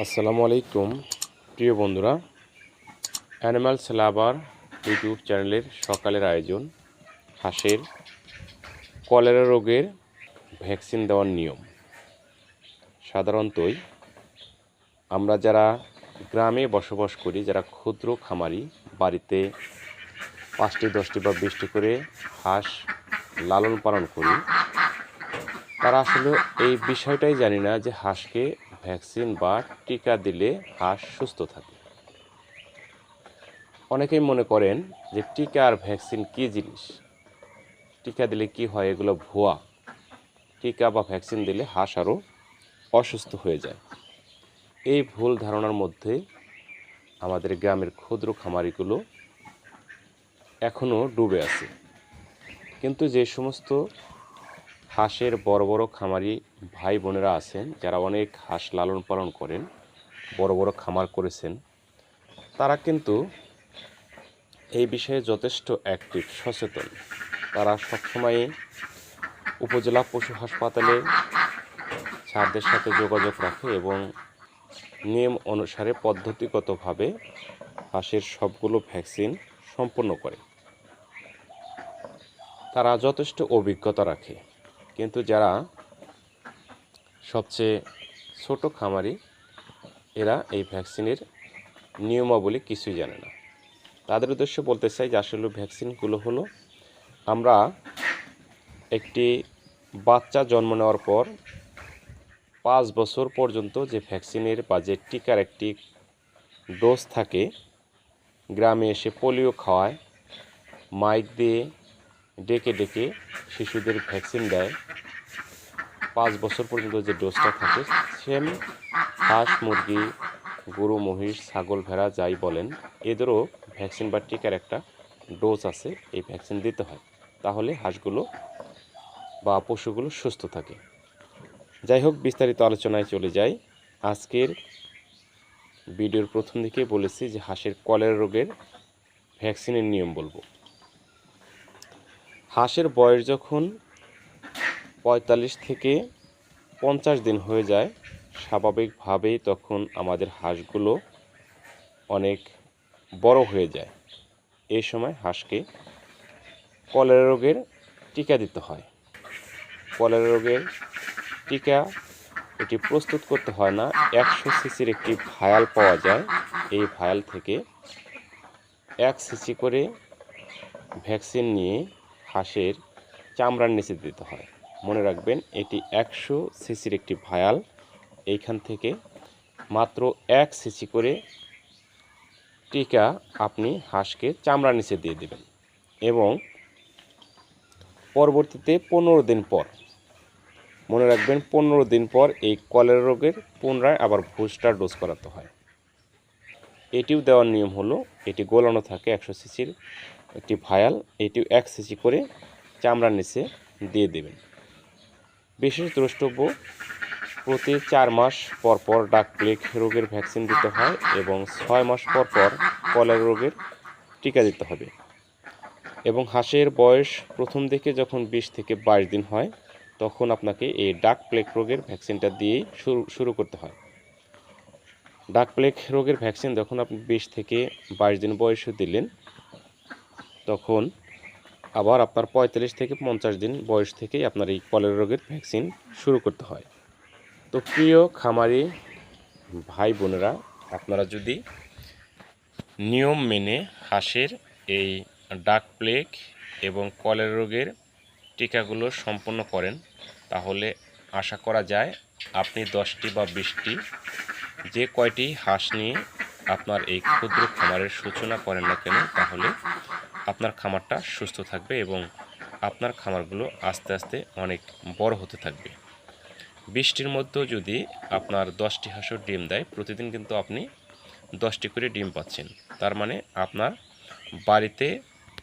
আসসালামু আলাইকুম, প্রিয় বন্ধুরা। অ্যানিম্যালস লাভার ইউটিউব চ্যানেলের সকালের আয়োজন, হাঁসের কলেরা রোগের ভ্যাকসিন দেওয়ার নিয়ম। সাধারণতই আমরা যারা গ্রামে বসবাস করি, যারা ক্ষুদ্র খামারি, বাড়িতে পাঁচটি, দশটি বা বিশটি করে হাঁস লালন পালন করি, তারা আসলে এই বিষয়টাই জানি না যে হাঁসকে ভ্যাকসিন বা টিকা দিলে হাঁস সুস্থ থাকে। অনেকেই মনে করেন যে টিকা আর ভ্যাকসিন কী জিনিস? টিকা দিলে কি হয় এগুলো ভুয়া? টিকা বা ভ্যাকসিন দিলে হাঁস আরও অসুস্থ হয়ে যায়। এই ভুল ধারণার মধ্যে আমাদের গ্রামের ক্ষুদ্র খামারিগুলো এখনও ডুবে আছে। কিন্তু যে সমস্ত হাঁসের বড় বড় খামারি ভাই বোনেরা আছেন, যারা অনেক হাঁস লালন পালন করেন, বড় বড় খামার করেছেন। তারা কিন্তু এই বিষয়ে যথেষ্ট অ্যাক্টিভ সচেতন। তারা সবসময় উপজেলা পশু হাসপাতালে স্যারদের সাথে যোগাযোগ রাখে এবং নিয়ম অনুসারে পদ্ধতিগতভাবে হাঁসের সবগুলো ভ্যাকসিন সম্পন্ন করে। তারা যথেষ্ট অভিজ্ঞতা রাখে। কিন্তু যারা সবচেয়ে ছোট খামারি, এরা এই ভ্যাকসিনের নিয়মাবলী কিছুই জানে না। তাদের উদ্দেশ্য বলতে চাই যে আসলে ভ্যাকসিনগুলো হলো, আমরা একটি বাচ্চা জন্ম নেওয়ার পর পাঁচ বছর পর্যন্ত যে ভ্যাকসিনের বা যে টিকার একটি ডোজ থাকে, গ্রামে এসে পোলিও খাওয়ায়, মাইক দিয়ে ডেকে ডেকে শিশুদের ভ্যাকসিন দেয়। পাঁচ বছর পর্যন্ত যে ডোজটা থাকে, সেম হাঁস, মুরগি, গরু, মহিষ, ছাগল, ভেড়া যাই বলেন, এদেরও ভ্যাকসিন বা টিকার একটা ডোজ আছে, এই ভ্যাকসিন দিতে হয়। তাহলে হাঁসগুলো বা পশুগুলো সুস্থ থাকে। যাই হোক, বিস্তারিত আলোচনায় চলে যাই। আজকের ভিডিওর প্রথম দিকে বলেছি যে হাঁসের কলেরা রোগের ভ্যাকসিনের নিয়ম বলব। হাঁসের বয়স যখন পঁয়তাল্লিশ থেকে পঞ্চাশ দিন হয়ে যায় স্বাভাবিকভাবেই তখন আমাদের হাঁসগুলো অনেক বড় হয়ে যায়। এই সময় হাঁসকে কলেরা রোগের টিকা দিতে হয়। কলেরা রোগের টিকা এটি প্রস্তুত করতে হয় না। একশো সিসির একটি ভায়াল পাওয়া যায়। এই ভায়াল থেকে এক সিসি করে ভ্যাকসিন নিয়ে হাঁসের চামড়ার নিচে দিতে হয়। মনে রাখবেন, এটি একশো সিসির একটি ভায়াল। এইখান থেকে মাত্র এক সিসি করে টিকা আপনি হাঁসকে চামড়ার নিচে দিয়ে দেবেন এবং পরবর্তীতে পনেরো দিন পর, মনে রাখবেন, পনেরো দিন পর এই কলের রোগের পুনরায় আবার বুস্টার ডোজ করাতে হয়। এটিও দেওয়ার নিয়ম হলো, এটি গোলানো থাকে একশো সিসির একটি ভায়াল এটিও এক সিসি করে চামড়ার নিচে দিয়ে দেবেন। বিশেষ দ্রষ্টব্য, প্রতি চার মাস পর পর ডাক প্লেগ রোগের ভ্যাকসিন দিতে হয় এবং ছয় মাস পর পর কলেরা রোগের টিকা দিতে হবে। এবং হাঁসের বয়স প্রথম দিকে যখন বিশ থেকে বাইশ দিন হয়, তখন আপনাকে এই ডাক প্লেগ রোগের ভ্যাকসিনটা দিয়েই শুরু শুরু করতে হয়। ডাক প্লেগ রোগের ভ্যাকসিন যখন আপনি বিশ থেকে বাইশ দিন বয়সে দিলেন তখন আবার আপনার পঁয়তাল্লিশ থেকে পঞ্চাশ দিন বয়স থেকেই আপনার এই কলেরা রোগের ভ্যাকসিন শুরু করতে হয়। তো প্রিয় খামারি ভাই বোনেরা, আপনারা যদি নিয়ম মেনে হাঁসের এই ডাক প্লেগ এবং কলেরা রোগের টিকাগুলো সম্পন্ন করেন, তাহলে আশা করা যায় আপনি দশটি বা বিশটি যে কয়টি হাঁস নিয়ে আপনার এই ক্ষুদ্র খামারের সূচনা করেন না কেন, তাহলে আপনার খামারটা সুস্থ থাকবে এবং আপনার খামারগুলো আস্তে আস্তে অনেক বড় হতে থাকবে। বৃষ্টির মধ্যেও যদি আপনার দশটি হাঁসও ডিম দেয়, প্রতিদিন কিন্তু আপনি দশটি করে ডিম পাচ্ছেন। তার মানে আপনার বাড়িতে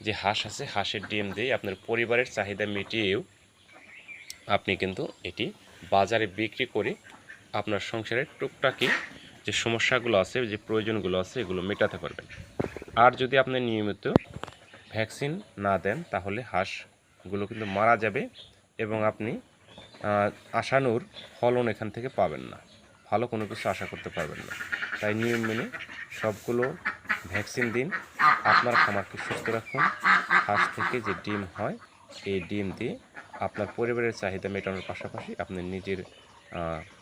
যে হাঁস আছে, হাঁসের ডিম দিয়ে আপনার পরিবারের চাহিদা মিটিয়েও আপনি কিন্তু এটি বাজারে বিক্রি করে আপনার সংসারের টুকটাকি যে সমস্যাগুলো আছে, যে প্রয়োজনগুলো আছে, এগুলো মেটাতে পারবেন। আর যদি আপনি নিয়মিত ভ্যাকসিন না দেন, তাহলে হাঁসগুলো কিন্তু মারা যাবে এবং আপনি আশানুর ফলন এখান থেকে পাবেন না। ভালো কোনো কিছু আশা করতে পারবেন না। তাই নিয়ম মেনে সবগুলো ভ্যাকসিন দিন, আপনার খামারকে সুস্থ রাখুন। হাঁস থেকে যে ডিম হয়, এই ডিম দিয়ে আপনার পরিবারের চাহিদা মেটানোর পাশাপাশি আপনি নিজের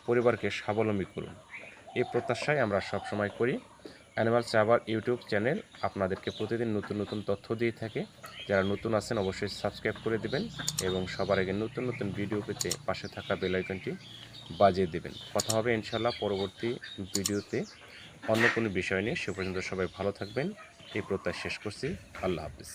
পরিবারকে স্বাবলম্বী করুন। এই প্রত্যাশাই আমরা সবসময় করি। অ্যানিমাল চাবার ইউটিউব চ্যানেল আপনাদেরকে প্রতিদিন নতুন নতুন তথ্য দিয়ে থাকে। যারা নতুন আছেন, অবশ্যই সাবস্ক্রাইব করে দেবেন এবং সবার আগে নতুন নতুন ভিডিও পেতে পাশে থাকা বেলাইকনটি বাজিয়ে দেবেন। কথা হবে ইনশাল্লাহ পরবর্তী ভিডিওতে অন্য কোনো বিষয় নিয়ে। সে পর্যন্ত সবাই ভালো থাকবেন। এই প্রত্যাশ শেষ করছি। আল্লাহ হাফিজ।